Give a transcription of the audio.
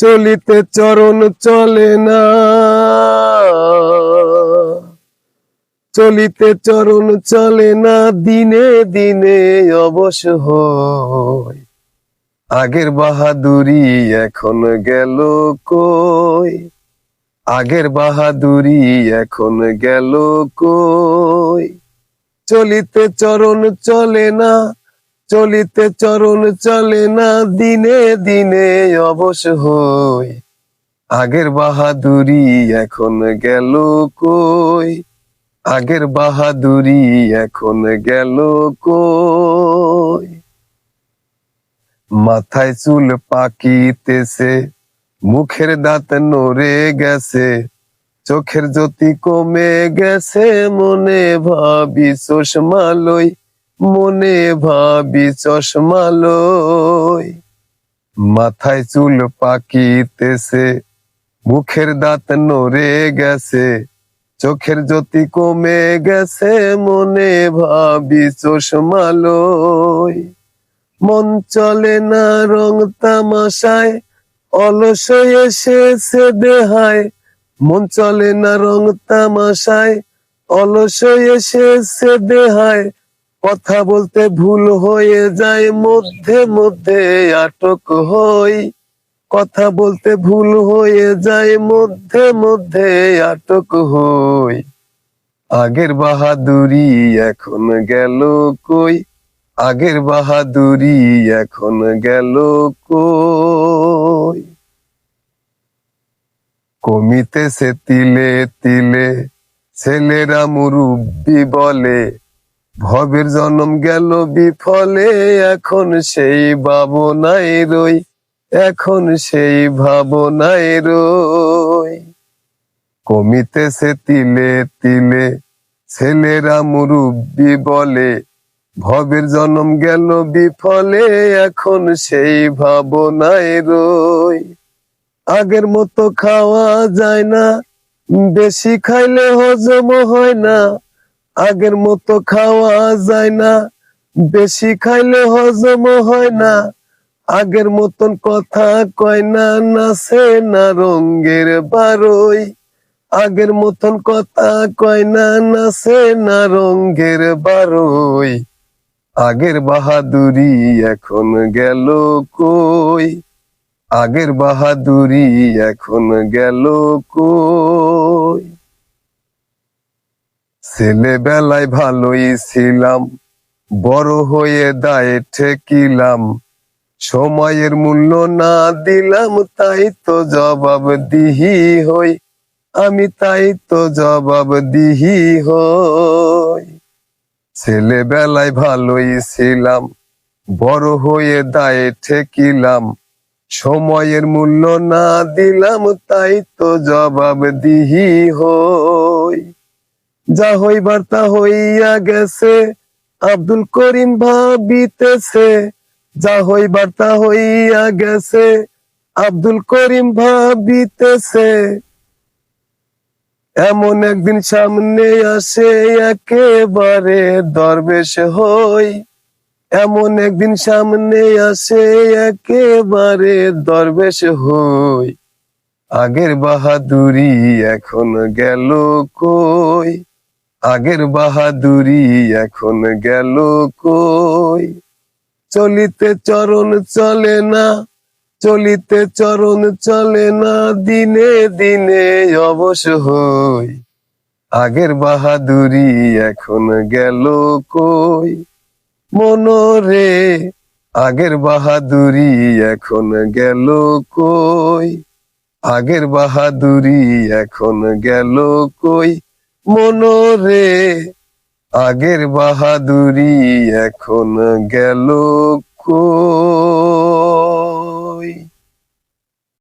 চলিতে চরণ চলে না। চলিতে চরণ চলে না, দিনে দিনে অবশ হয়। আগের বাহাদুরি এখন গেল কই? আগের বাহাদুরি এখন গেল কই? চলিতে চরণ চলে না চলিতে চরণ চলে না, দিনে দিনে অবশ হই। আগের বাহাদুরি এখন গেল কই? আগের বাহাদুরি এখন গেল কই? মাথায় চুল পাকিতেছে, মুখের দাঁত নড়ে গেছে, চোখের জ্যোতি কমে গেছে, মনে ভাবি চশমা লই মনে ভাবি চশমা লই, মাথায় চুল পাকিতেছে, মুখের দাঁত নড়ে গেছে, চোখের জ্যোতি কমে গেছে, মনে ভাবি চশমা লই। মন চলে না রং তামাশায়, অলস এসেছে দেহায়, মন চলে না রং তামাশায়, অলস এসেছে দেহায় কথা বলতে ভুল হয়ে যায়, মধ্যে মধ্যে আটক হই। কথা বলতে ভুল হয়ে যায়, মধ্যে মধ্যে আটক হই। আগের বাহাদুরি এখন গেল কই? আগের বাহাদুরি এখন গেল কই? কমিতেছে তিলে তিলে, ছেলেরা মুরব্বি বলে ভবের জন্ম গেল বিফলে, এখন সেই ভাবনাই রই, এখন সেই ভাবনাই রই। কমিতেছে তিলে তিলে, ছেলেরা মুরব্বি বলে, ভবের জন্ম গেল বিফলে, এখন সেই ভাবনায় রই। আগের মতো খাওয়া যায় না, বেশি খাইলে হজম হয় না আগের মতো খাওয়া যায় না, বেশি খাইলে হজম হয় না। আগের মতন কথা কয় না নাচে না রঙ্গের বারোই। আগের মতন কথা কয় না নাচে না রঙ্গের বারোই। আগের বাহাদুরি এখন গেল কই? আগের বাহাদুরি এখন গেল কই? ছেলেবেলায় ভালোই ছিলাম, বড় হয়ে দায়ে ঠেকিলাম। সময়ের মূল্য না দিলাম, তাই তো জবাব দিহি হই। আমি তাই তো জবাব দিহি হই। ছেলেবেলায় ভালোই ছিলাম, বড় হয়ে দায়ে ঠেকিলাম। সময়ের মূল্য না দিলাম, তাই তো জবাব দিহি হই। যা হইবার তা হইয়া গেছে, আব্দুল করিম ভাবিতেছে, যা হইবার তা হইয়া গেছে, আব্দুল করিম ভাবিতেছে। এমন একদিন সামনে আসে একেবারে দরবেশ হই, এমন একদিন সামনে আসে একেবারে দরবেশ হই। আগের বাহাদুরি এখন গেল কই? আগের বাহাদুরি এখন গেল কই? চলিতে চরণ চলে না, চলিতে চরণ চলে না, দিনে দিনে অবশ হই। আগের বাহাদুরি এখন গেল কই? মনরে আগের বাহাদুরি এখন গেল কই? আগের বাহাদুরি এখন গেল কই? মনরে আগের বাহাদুরি এখন গেল কই